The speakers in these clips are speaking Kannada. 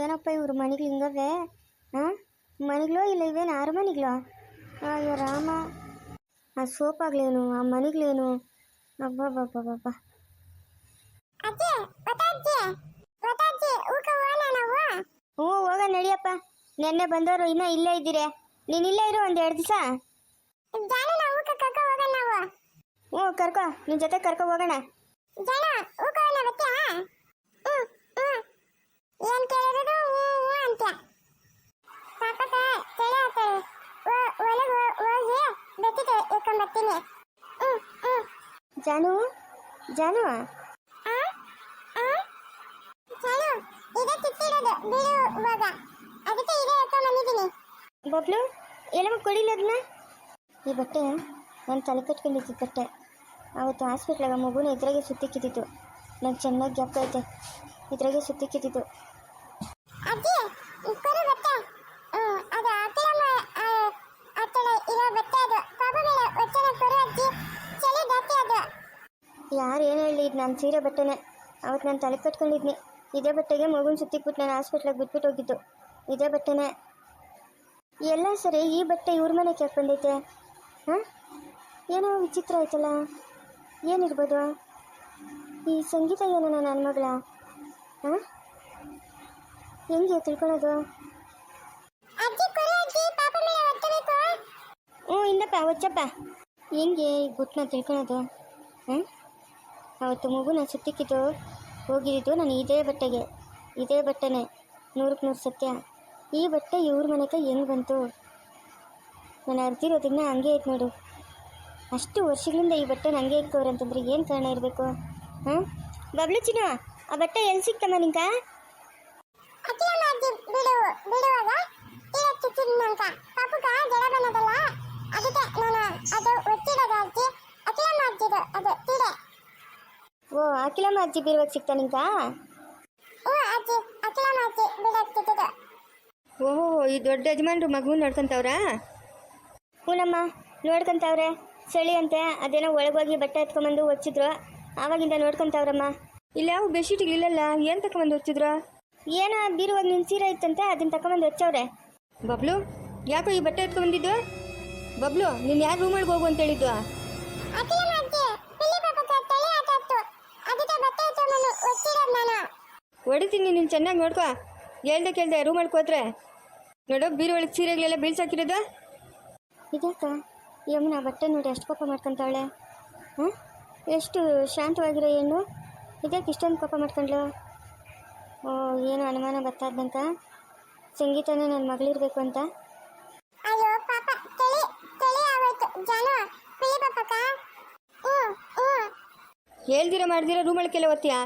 ಏನಪ್ಪ ಇವ್ರ ಮನೆಗಳು ಹಿಂಗವೆ? ಹಾಂ ಮನೆಗಳೋ ಇಲ್ಲ ಇವೇನು ಆರು ಮನೆಗಳೋ ಅಯ್ಯೋ ರಾಮ. ಆ ಸೋಪಾಗ್ಲೇನು ಆ ಮನೆಗಳೇನು ಅಬ್ಬಬ್ಬಬ್ಬಬ್ಬ ಹ್ಞೂ ಹೋಗ ನಡಿಯಪ್ಪ. ನೆನ್ನೆ ಬಂದವರು ಇನ್ನೂ ಇಲ್ಲೇ ಇದ್ದೀರಿ. ನೀನು ಇಲ್ಲೇ ಇರು ಒಂದು ಎರಡು ದಿವಸ. ಹ್ಞೂ ಕರ್ಕೊ. ನಿನ್ನ ಜೊತೆ ಕರ್ಕೊ ಹೋಗೋಣ ಜಾನ ಊಕ ಹೋಗೋಣ ಬತ್ತೀಯಾ ಹ್ಮ್ ಹ್ಮ್ ಏನ್ ಕೇಳಿರೋದು ಹ್ಞೂ ಹ್ಞೂ ಅಂತ ಪಾಪಕ್ಕ ತಲೆ ಹಾಕ್ತಾರೆ ಒಳಗೆ ಹೋಗಿ ಬೆತ್ತಿಗೆ ಇಟ್ಕೊಂಡ್ ಬರ್ತೀನಿ ಹ್ಮ್ ಹ್ಮ್ ಜಾನು ಜಾನು ಆ ಆ ಜಾನು ಇದೆ ಕಿತ್ತಿರೋದು ಬೀಳುವಾಗ ಅದಕ್ಕೆ ಇದೆ ಎತ್ಕೊಂಡ್ ಜಾನು ಬಬ್ಲು ಎಲ್ಲಮ್ಮ ಕೊಡಿಲ್ಲ ಈ ಬಟ್ಟೆ ನನ್ನ ತಲೆ ಕಟ್ಕೊಂಡಿದ್ದು ಬಟ್ಟೆ ಅವತ್ತು ಹಾಸ್ಪಿಟ್ಲಾಗ ಮಗುನ ಇದ್ರಾಗೆ ಸುತ್ತಿಕ್ಕಿದ್ದಿತ್ತು ನಾನು ಚೆನ್ನಾಗಿ ಜ್ಞಾಪಕ ಐತೆ. ಇದ್ರಾಗೆ ಸುತ್ತಿಕ್ಕಿದ್ದಿತ್ತು ಏನು ಹೇಳಿ ಇದು ನಾನು ಸೀರೆ ಬಟ್ಟೆನೆ. ಅವತ್ತು ನಾನು ತಲೆ ಕಟ್ಕೊಂಡಿದ್ನಿ. ಇದೇ ಬಟ್ಟೆಗೆ ಮಗುನ ಸುತ್ತಿಕ್ಬಿಟ್ಟು ನಾನು ಹಾಸ್ಪಿಟ್ಲಾಗ ಬಿಟ್ಬಿಟ್ಟು ಹೋಗಿದ್ದು. ಇದೇ ಬಟ್ಟೆನೆ. ಎಲ್ಲ ಸರಿ, ಈ ಬಟ್ಟೆ ಇವ್ರ ಮನೆ ಯಾಕೆ ಬಂದೈತೆ? ಹಾಂ? ಏನೋ ವಿಚಿತ್ರ ಆಯ್ತಲ್ಲ? ಏನಿರ್ಬೋದು? ಈ ಸಂಗೀತ ಏನೋ ನನ್ನ ಮಗಳ? ಹಾಂ? ಹೆಂಗೆ ತಿಳ್ಕೊಳೋದು? ಹ್ಞೂ ಇನ್ನಪ್ಪ ಒಚ್ಚಪ್ಪ ಹೆಂಗೆ ಈ ಗುಟ್ಟನ್ನ ತಿಳ್ಕೊಳೋದು? ಹಾಂ ಅವತ್ತು ನಾನು ಸುತ್ತಿಕ್ಕಿದ್ದು ಹೋಗಿದ್ದು ನಾನು ಇದೇ ಬಟ್ಟೆಗೆ, ಇದೇ ಬಟ್ಟೆನೆ, ನೂರಕ್ಕೆ ನೂರು ಸತ್ಯ. ಈ ಬಟ್ಟೆ ಇವ್ರ ಮನೆಗೆ ಹೆಂಗೆ ಬಂತು? ನಾನು ಅರ್ಜಿರೋದನ್ನ ಹಂಗೆ ಐತೆ ನೋಡು. ಅಷ್ಟು ವರ್ಷಗಳಿಂದ ಈ ಬಟ್ಟೆ ನಂಗೆ ಇಕ್ಕವ್ರು ಅಂತಂದ್ರೆ ಏನು ಕಾರಣ ಇರಬೇಕು? ಹಾಂ? ಬಬ್ಲು ಚಿನ್ನು, ಆ ಬಟ್ಟೆ ಎಲ್ಲಿ ಸಿಕ್ತಮ್ಮ ನಿಂಕ? ಬಿಡುವಾಗ ಪಾಪುಗ ಜಡ ಬಂದದಲ್ಲ ಅದಕ್ಕೆ ನಾನು ಅದು ಒತ್ತಿರೋದು ಅಜ್ಜಿ ಅಕ್ಕಲಮ್ಮ ಅಜ್ಜಿದು ಅದು ತೀರೆ ಓ ಅಖಿಲಮ್ಮ ಅಜ್ಜಿ ಬೀರುವಾಗ ಸಿಗ್ತಾ ನಿಂಗ ಓ ಅಜ್ಜಿ ಅಜ್ಜಿ ಓಹೋ ಈ ದೊಡ್ಡ ಯಜಮಾನ್ರು ಮಗು ನೋಡ್ಕೊಂತವ್ರಾ? ಹೂನಮ್ಮ ನೋಡ್ಕೊಂತವ್ರೆ. ಚಳಿ ಅಂತೆ ಅದೇನೋ ಒಳಗೋಗಿ ಬಟ್ಟೆ ಎತ್ಕೊಂಬಂದು ಒಚ್ಚಿದ್ರು ಆವಾಗಿಂದ ನೋಡ್ಕೊಂತವ್ರಮ್ಮ. ಇಲ್ಲ ಯಾವ ಬೆಡ್ಶೀಟ್ಗಳಿಲ್ಲಲ್ಲ ಏನು ತಗೊಂಬಂದು ಒಚ್ಚಿದ್ರು ಏನೋ ಬೀರುವಾಗ ನಿನ್ನ ಸೀರೆ ಇತ್ತಂತೆ ಅದನ್ನ ತಕೊಂಬಂದು ಹೊಚ್ಚವ್ರೆ ಬಬ್ಲು ಯಾಕೋ ಈ ಬಟ್ಟೆ ಎತ್ಕೊಂಬಂದಿದ್ದು? ಬಬ್ಲು ನೀನು ಯಾರು ರೂಮಲ್ಲಿ ಹೋಗು ಅಂತ ಹೇಳಿದ್ದು ಹೊಡಿತೀನಿ ನೀನು ಚೆನ್ನಾಗಿ ನೋಡ್ಕೊ. ಹೇಳ್ದೆ ಕೇಳ್ದೆ ರೂಮ್ ಮಾಡ್ಕೋತ್ರೆ ನೋಡು ಬೀರು ಒಳಗೆ ಸೀರೆಗಳೆಲ್ಲ ಬೀಳ್ಸಾಕಿರೋದು? ಇದಕ್ಕ? ಯಮುನ ಬಟ್ಟೆ ನೋಡಿ ಎಷ್ಟು ಕೋಪ ಮಾಡ್ಕೊತಾವಳೆ. ಹಾಂ ಎಷ್ಟು ಶಾಂತವಾಗಿರೋ ಏನು ಇದ್ಯಾಕೆ ಇಷ್ಟೊಂದು ಕೋಪ ಮಾಡ್ಕೊಂಡ್ಲು? ಓ ಏನು ಅನುಮಾನ ಬರ್ತಾದಂತ ಸಂಗೀತನೇ ನನ್ನ ಮಗಳಿರ್ಬೇಕು ಅಂತ. ಅಯ್ಯೋ ಪಾಪ. ತಲೆ ತಲೆ ಆಗೋಯ್ತು. ಜಾನು ಬಿಳಿ ಪಾಪಕ್ಕ? ಹೇಳ್ದಿರ ಮಾಡ್ದಿರ ರೂಮಳಕ್ಕೆಲ್ಲ ಓದ್ತೀಯ?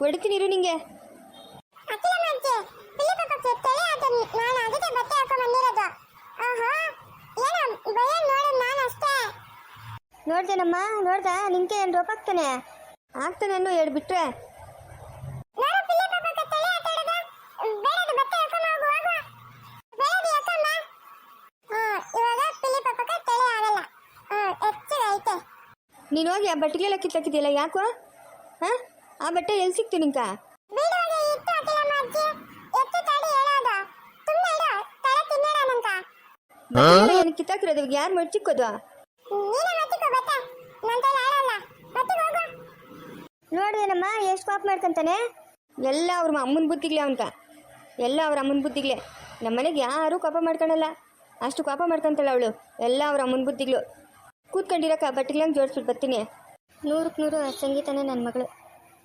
ಹೊಡಿತೀನಿ ಇರು ನಿಂಗೆ ಅಕ್ಕಲಮ್ಮ ಅಜ್ಜಿ ಪಿಲ್ಲಿ ಪಾಪಕ್ಕೆ ತಲೆ ಆಟದು ನಾನು ಅದಕ್ಕೆ ಬಟ್ಟೆ ಹಾಕೊಂಡ್ ಬಂದಿರೋದು ಆಹಾ ಏನೋ ಭಯ ನೋಡೋದು ನಾನು ಅಷ್ಟೇ ನೋಡ್ದೇನಮ್ಮ ನೋಡ್ದ ನಿಂಗೆ ಏನು ರೋಪ ಆಗ್ತಾನೆ ಆಗ್ತಾನೆ ಅನ್ನೋ ಹೇಳ್ಬಿಟ್ರೆ ನೋಡು ಪಿಲ್ಲಿ ಪಾಪಕ್ಕೆ ತಲೆ ಆಟಾಡೋದು ಬೇಡದು ಬಟ್ಟೆ ಹಾಕೊಂಡ್ ಹೋಗು ಹೋಗು ಬೇಡದು ಯಾಕಮ್ಮ ಹ್ಮ್, ಇವಾಗ ಪಿಲ್ಲಿ ನಾನು ತಲೆ ಆಗಲ್ಲ. ಹ್ಮ್, ಹೆಚ್ಚಿಗೆ ಐತೆ. ನೀನು ಹೋಗಿ ಆ ಬಟ್ಟೆಗೆಲ್ಲ ಕಿತ್ತಾಕಿದೆಯಲ್ಲ, ಯಾಕೋ? ಹಾಂ? ಆ ಬಟ್ಟೆ ಎಲ್ಲಿ ಸಿಕ್ತು ನಿಂಕ? ಏನು ಕಿತ್ತಾಕಿರೋದು ಇವಾಗ ಯಾರು ಮಡ್ಚಿಕ್ಕೋದು ನೋಡ್ದೇನಮ್ಮ ಎಷ್ಟು ಪಾಪ ಮಾಡ್ಕೊಂತಾನೆ? ಎಲ್ಲ ಅವ್ರ ಅಮ್ಮನ ಬುದ್ಧಿಗ್ಲೆ ಅವನ್ಕ ಎಲ್ಲ ಅವ್ರ ಅಮ್ಮನ ಬುದ್ಧಿಗ್ಲೆ. ನಮ್ಮ ಮನೆಗೆ ಯಾರೂ ಕೋಪ ಮಾಡ್ಕೊಳಲ್ಲ. ಅಷ್ಟು ಕೋಪ ಮಾಡ್ಕೊಂತಾಳೆ ಅವಳು. ಎಲ್ಲ ಅವ್ರ ಅಮ್ಮನ ಬುದ್ಧಿಗ್ಲು. ಕೂತ್ಕೊಂಡಿರಕ್ಕ ಬಟ್ಟೆಗಳಂಗೆ ಜೋಡಿಸ್ಬಿಟ್ಟು ಬರ್ತೀನಿ. ನೂರಕ್ಕೆ ನೂರು ಸಂಗೀತನೇ ನನ್ನ ಮಗಳು.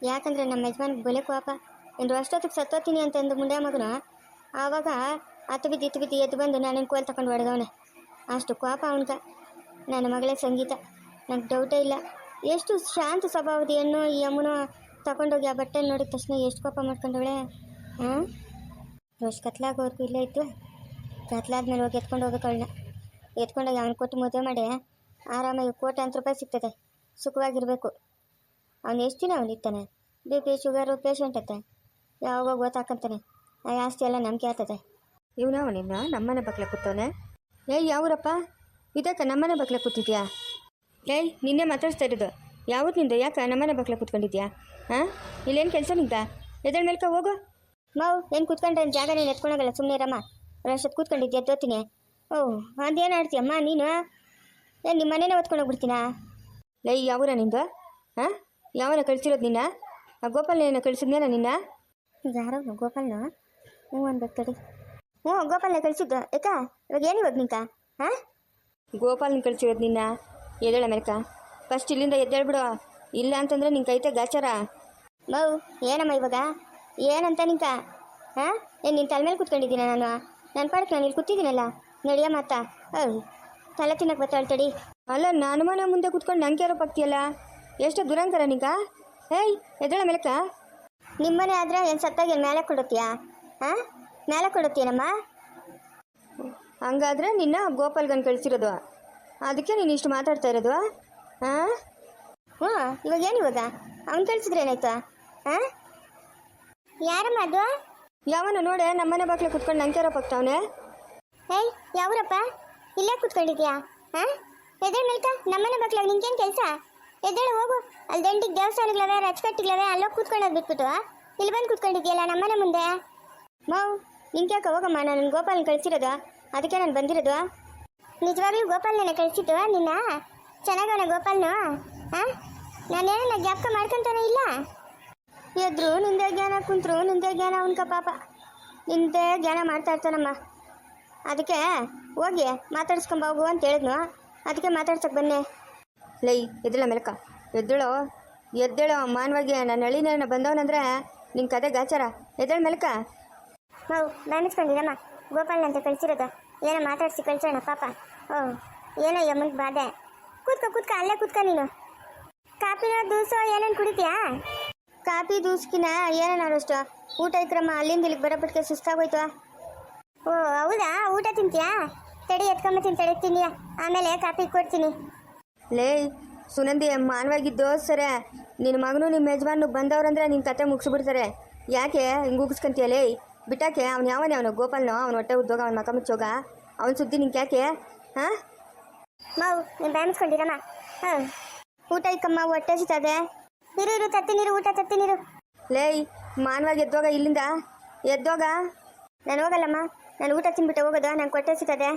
ಯಾಕಂದರೆ ನಮ್ಮ ಯಜಮಾನ್ಗೆ ಬೆಲೆ ಕೋಪ. ಎಂದು ಅಷ್ಟೊತ್ತಿಗೆ ಸತ್ತೋತೀನಿ ಅಂತಂದು ಮುಂದೆ ಮಗನ ಆವಾಗ ಹತ್ತು ಬಿದ್ದು ಇತ್ತು ಬಿದ್ದು, ಎದ್ದು ಬಂದು ನನ್ನ ಕೋಲ್ ತಗೊಂಡು ಹೊಡೆದವನೆ? ಅಷ್ಟು ಕೋಪ ಅವನ್ಕ ನನ್ನ ಮಗಳೇ ಸಂಗೀತ. ನಂಗೆ ಡೌಟೇ ಇಲ್ಲ. ಎಷ್ಟು ಶಾಂತ ಸ್ವಭಾವದ ಹೆಣ್ಣು ಈ ಅಮ್ಮನೂ ತಗೊಂಡೋಗಿ ಆ ಬಟ್ಟೆ ನೋಡಿದ ತಕ್ಷಣ ಎಷ್ಟು ಕೋಪ ಮಾಡ್ಕೊಂಡವಳೆ? ಹಾಂ ರೋಷ್ ಕತ್ಲಾಗೋರ್ಗೂ ಇಲ್ಲೇ ಇತ್ತು ಕತ್ಲಾದ್ಮೇಲೆ ಹೋಗಿ ಎತ್ಕೊಂಡು ಹೋಗಕ್ಕೆ ಅವಳನ್ನ ಎತ್ಕೊಂಡೋಗಿ ಅವ್ನು ಕೊಟ್ಟು ಮದುವೆ ಮಾಡಿ, ಆರಾಮಾಗಿ ಕೋಟ್ಯಾಂತರ ರೂಪಾಯಿ ಸಿಗ್ತದೆ. ಸುಖವಾಗಿರಬೇಕು. ಅವ್ನು ಎಷ್ಟು ದಿನ ಅವನು ಇರ್ತಾನೆ? ಬಿ ಪಿ ಶುಗರು, ಪೇಷಂಟ್ ಅತ್ತೆ. ಯಾವಾಗ ಗೊತ್ತಾಕಂತಾನೆ. ಆ ಆಸ್ತಿ ಎಲ್ಲ ನಂಬಿಕೆ ಆಗ್ತದೆ ಇವನ ಅವನಿನ್ನ ನಮ್ಮನೆ ಬಕ್ಲೆ ಕೂತವನೆ. ಏಯ್, ಯಾವೂರಪ್ಪ? ಇದಕ್ಕ ನಮ್ಮನೆ ಬಕ್ಲೆ ಕೂತಿದ್ಯಾ? ಏಯ್, ನಿನ್ನೆ ಮಾತಾಡ್ಸ್ತಾ ಇರೋದು. ಯಾವ್ದು ನಿಂದು? ಯಾಕೆ ನಮ್ಮನೆ ಬಕ್ಲೆ ಕೂತ್ಕೊಂಡಿದ್ಯಾ? ಹಾಂ ಇಲ್ಲೇನು ಕೆಲಸ ನಿಂತ ಎದಳ ಮೇಲ್ಕ ಹೋಗು. ಮಾವು ಏನು ಕೂತ್ಕೊಂಡ್ರೆ ಜಾಗ ನೀನು ಎತ್ಕೊಳಗಲ್ಲ ಸುಮ್ಮನೆ ರಮ್ಮ ಅಷ್ಟೊತ್ತು ಕೂತ್ಕೊಂಡಿದ್ಯಾ? ಎದ್ದೋತೀನಿ. ಓಹ್ ಅದೇನು ಆಡ್ತೀಯಮ್ಮ ನೀನು? ಏನು ನಿಮ್ಮ ಮನೇನೆ ಓದ್ಕೊಂಡೋಗ್ಬಿಡ್ತೀನಾ ಲೈ ಯಾವೂರ ನಿಂದು? ಹಾಂ ಯಾವನ ಕಳಿಸಿರೋದು ನಿನ್ನ? ಆ ಗೋಪಾಲನ ಕಳಿಸಿದ್ನೇನ ನಿನ್ನ? ಯಾರೋ ಗೋಪಾಲ್ನ? ಹ್ಞೂ ಅನ್ಬೇಕು ತಡಿ. ಹ್ಞೂ ಗೋಪಾಲ್ನ ಕಳಿಸಿದ್ದು. ಯಾಕ ಇವಾಗ ಏನು ಇವಾಗ ನಿಂಕ ಹಾಂ? ಗೋಪಾಲ್ನ ಕಳಿಸಿರೋದು ನಿನ್ನ? ಎದ್ದೇಳ ಮೇಲ್ಕ ಫಸ್ಟ್ ಇಲ್ಲಿಂದ ಎದ್ದೇಳ್ಬಿಡು ಇಲ್ಲ ಅಂತಂದ್ರೆ ನಿಂಗೆ ಕೈತೆ ಗಾಚಾರ. ಬೌ ಏನಮ್ಮ ಇವಾಗ? ಏನಂತ ನಿಂಕ ಹಾಂ? ಏನು ನಿನ್ನ ತಲೆ ಮೇಲೆ ಕೂತ್ಕೊಂಡಿದ್ದೀನ ನಾನು? ನನ್ನ ಪಾಡಕ್ಕೆ ನಾನು ಇಲ್ಲಿ ಕೂತಿದ್ದೀನಲ್ಲ? ನಡಿಯ ಮಾತಾ. ಹೌದು ತಲೆ ತಿನ್ನಕ್ಕೆ ಬತ್ತಾಳ್ತಡಿ ಅಲ್ಲ ನಾನು ಮನೆ ಮುಂದೆ ಕೂತ್ಕೊಂಡು ನಂಗೆ ಯಾರೋ ಪಕ್ತಿಯಲ್ಲ? ಎಷ್ಟು ದುರಂಕರ ನಿಂಕ ಹೇಯ್ ಎದ್ದೇಳ ಮೇಲಕ್ಕ ನಿಮ್ಮನೆ ಆದ್ರೆ ಏನು ಸತ್ತಾಗಿ ಏನ್ ಮೇಲೆ ಕೊಡುತ್ತೀಯಾ ಹಾಂ? ಮೇಲೆ ಕೊಡುತ್ತೇನಮ್ಮ? ಹಂಗಾದ್ರೆ ನಿನ್ನ ಗೋಪಾಲ್ಗನ್ ಕಳಿಸಿರೋದು. ಅದಕ್ಕೆ ನೀನು ಇಷ್ಟು ಮಾತಾಡ್ತಾ ಇರೋದು ಹಾಂ ಹ್ಞೂ ಇವಾಗ ಏನು ಇವಾಗ? ಅವ್ನು ಕಳಿಸಿದ್ರೆ ಏನಾಯ್ತು ಹಾಂ ಯಾರಮ್ಮ ಅದು? ಯಾವನು ನೋಡೆ ನಮ್ಮನೆ ಬಾಕ್ಲೆ ಕುತ್ಕೊಂಡು ನಂಗೆ ಪಕ್ತಾವನೆ ಏಯ್ ಯಾವ್ರಪ್ಪ? ಇಲ್ಲೇ ಕುತ್ಕೊಂಡಿದ್ಯಾ ಹಾ ಎದ್ದೇಳ ಮೇಲ್ಕ ನಮ್ಮನೆ ಬಾಕ್ಲಾಗ ನಿಂಗೇನು ಕೆಲಸ? ಎದ್ದೇಳು ಹೋಗು ಅಲ್ಲಿ ದಂಡಿಗೆ ದೇವಸ್ಥಾನಗಳವೆ ರಚಕಟ್ಟಿಗಳವೆ ಅಲ್ಲೋಗಿ ಕೂತ್ಕೊಳ್ಳೋದು ಬಿಟ್ಬಿಟ್ಟು ಇಲ್ಲಿ ಬಂದು ಕುತ್ಕೊಂಡಿದ್ಯಲ್ಲ ನಮ್ಮನೆ ಮುಂದೆ? ಮಾವ್ ನಿಂಗೆ ಯಾಕೆ ಹೋಗಮ್ಮ, ನಾನು ಗೋಪಾಲನ್ ಕಳಿಸಿರೋದು. ಅದಕ್ಕೆ ನಾನು ಬಂದಿರೋದು. ನಿಜವಾಗ್ಲೂ ಗೋಪಾಲ್ನ ಕಳಿಸಿದ್ದು ನಿನ್ನ? ಚೆನ್ನಾಗವನ ಗೋಪಾಲ್ನು? ಹಾ ನಾನೇನ ಜ್ಞಾಪಕ ಮಾಡ್ಕೊಂತಾನೆ ಇಲ್ಲ? ಎದ್ರು ನಿಂದೆ ಜ್ಞಾನ, ಕುಂತ್ರು ನಿಂದೆ ಜ್ಞಾನ ಅವನ್ಕ ಪಾಪ. ನಿಂದೆ ಜ್ಞಾನ ಮಾಡ್ತಾ ಇರ್ತಾನಮ್ಮ. ಅದಕ್ಕೆ ಹೋಗಿ ಮಾತಾಡ್ಸ್ಕೊಂಬ ಹೋಗು ಅಂತ ಹೇಳಿದ್ನು. ಅದಕ್ಕೆ ಮಾತಾಡ್ಸಕ್ಕೆ ಬನ್ನಿ. ಲೈ ಎದ್ದಳ ಮೆಲಕ. ಎದ್ದಳು ಎದ್ದಳು ಮಾನವಾಗಿ ನನ್ನ ಹಳ್ಳಿನ ಬಂದವನಂದ್ರೆ ನಿನ್ನ ಕತೆ ಗಾಚಾರ ಎದ್ದಳ ಮೆಲಕ. ನಾವು ಬಾಮಿಸ್ಕೊಂಡಿರಮ್ಮ ಗೋಪಾಲ್ನ ಅಂತ ಕಳಿಸಿರೋದು. ಏನೋ ಮಾತಾಡ್ಸಿ ಕಳ್ಸೋಣ ಪಾಪ. ಓ ಏನೋ ಯಮ್ಮನ್ ಬಾಧೆ ಕೂತ್ಕೋ ಕೂತ್ಕೊ ಅಲ್ಲೇ ಕೂತ್ಕೊ ನೀನು. ಕಾಪಿನ ದೂಸು ಏನೇನು ಕುಡಿತೀಯಾ? ಕಾಪಿ ದೂಸ್ಕಿನ ಏನೇನು ಅಷ್ಟು ಊಟ ಐತ್ರಮ್ಮ ಅಲ್ಲಿಂದ ಇಲ್ಲಿಗೆ ಬರೋಪಟ್ಟಿಗೆ ಸುಸ್ತಾಗೋಯ್ತು. ಓ ಹೌದಾ? ಊಟ ತಿಂತೀಯಾ? ತಡಿ ಎತ್ಕೊಂಬತ್ತೀನಿ ತಡಿ ತಿನ್ನಿಯ. ಆಮೇಲೆ ಕಾಪಿ ಕೊಡ್ತೀನಿ. ಲೇ ಸುನಂದಿ ಮಾನವಾಗಿದ್ದು ಸರ. ನಿನ್ನ ಮಗನು ನಿಮ್ಮ ಯಜಮಾನು ಬಂದವ್ರಂದ್ರೆ ನಿನ್ನ ಕತೆ ಮುಗಿಸ್ಬಿಡ್ತಾರೆ. ಯಾಕೆ ಹಿಂಗೆ ಉಗಿಸ್ಕೊಂತೀಯ ಲೇ? ಬಿಟ್ಟಾಕೆ ಅವ್ನು ಯಾವನೇ ಅವನು? ಗೋಪಾಲ್ನೋ? ಅವ್ನು ಹೊಟ್ಟೆ ಉದ್ಯೋಗ ಅವ್ನ ಮಕ್ಕ ಮುಚ್ಚೋಗ? ಅವ್ನ ಸುದ್ದಿ ನಿಂಗೆ ಯಾಕೆ ಹಾಂ? ಮಾವು ಬಾಮಿಸ್ಕೊಂಡಿರಮ್ಮ ಹಾಂ. ಊಟ ಇಕ್ಕಮ್ಮ ಹೊಟ್ಟೆ ಸಿಗ್ತದೆ ಇರು ಇರು ತತ್ತಿನೀರು ಊಟ ತತ್ತಿನೀರು ಲೇಯ್ ಮಾನವಾಗಿ ಎದ್ದೋಗ ಇಲ್ಲಿಂದ? ಎದ್ದೋಗ? ನಾನು ಹೋಗಲ್ಲಮ್ಮ. ನಾನು ಊಟ ತಿನ್ಬಿಟ್ಟು ಹೋಗೋದು ನಂಗೆ ಹೊಟ್ಟೆ ಸಿಗ್ತದೆ